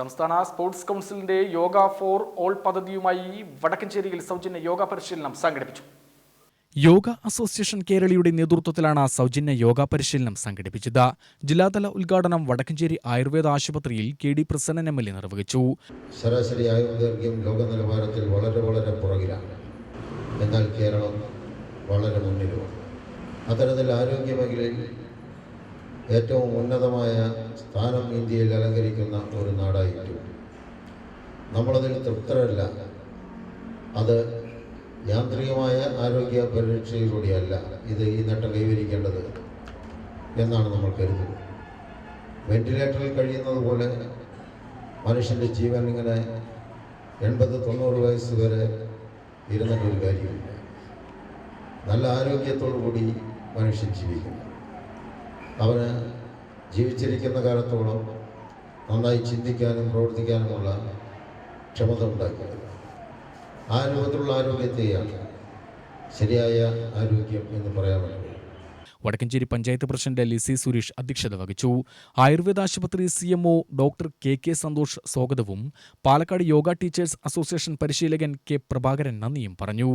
സംസ്ഥാന സ്പോർട്സ് കൗൺസിലിന്റെ yoga for all പദ്ധതിയുമായി വടക്കഞ്ചേരിയിൽ സൗജന്യ യോഗ പരിശീലനം സംഘടിപ്പിച്ചു. യോഗ അസോസിയേഷൻ കേരളയുടെ നേതൃത്വത്തിലാണ് സൗജന്യ യോഗ പരിശീലനം സംഘടിപ്പിച്ചത്. ജില്ലാതല ഉദ്ഘാടനം വടക്കഞ്ചേരി ആയുർവേദ ആശുപത്രിയിൽ K D Prasannan M L A നിർവഹിച്ചു. ശരാശരി ആയുർദൈർഘ്യം ലോക നിലവാരത്തിൽ വളരെ വളരെ പുറകിലാണ്. എന്നാൽ കേരളം വളരെ മുന്നിലുമാണ്. അത്തരത്തിൽ ആരോഗ്യ മേഖലയിൽ ഏറ്റവും ഉന്നതമായ സ്ഥാനം ഇന്ത്യയിൽ അലങ്കരിക്കുന്ന ഒരു നാടായിട്ടു നമ്മളതിൽ തൃപ്തരല്ല. അത് യാന്ത്രികമായ ആരോഗ്യ പരിരക്ഷയിലൂടെയല്ല ഇത് ഈ നേട്ടം കൈവരിക്കേണ്ടത് എന്നാണ് നമ്മൾ കരുതുന്നത്. വെന്റിലേറ്ററിൽ കഴിയുന്നത് പോലെ മനുഷ്യന്റെ ജീവൻ ഇങ്ങനെ എൺപത് തൊണ്ണൂറ് വയസ്സ് വരെ ഇരുന്നിട്ടൊരു കാര്യമില്ല നല്ല ആരോഗ്യത്തോടു കൂടി മനുഷ്യൻ ജീവിക്കുന്നു. അവന് ജീവിച്ചിരിക്കുന്ന കാലത്തോളം നന്നായി ചിന്തിക്കാനും പ്രവർത്തിക്കാനുമുള്ള ക്ഷമത ഉണ്ടാക്കുന്നത് ആ രൂപത്തിലുള്ള ആരോഗ്യത്തെയാണ് ശരിയായ ആരോഗ്യം എന്ന് പറയാൻ പറ്റും വടക്കഞ്ചേരി പഞ്ചായത്ത് പ്രസിഡന്റ് ലിസി സുരേഷ് അധ്യക്ഷത വഹിച്ചു. ആയുർവേദ ആശുപത്രി C M O doctor K K Santhosh സ്വാഗതവും പാലക്കാട് യോഗ ടീച്ചേഴ്സ് അസോസിയേഷൻ പരിശീലകൻ കെ പ്രഭാകരൻ നന്ദിയും പറഞ്ഞു.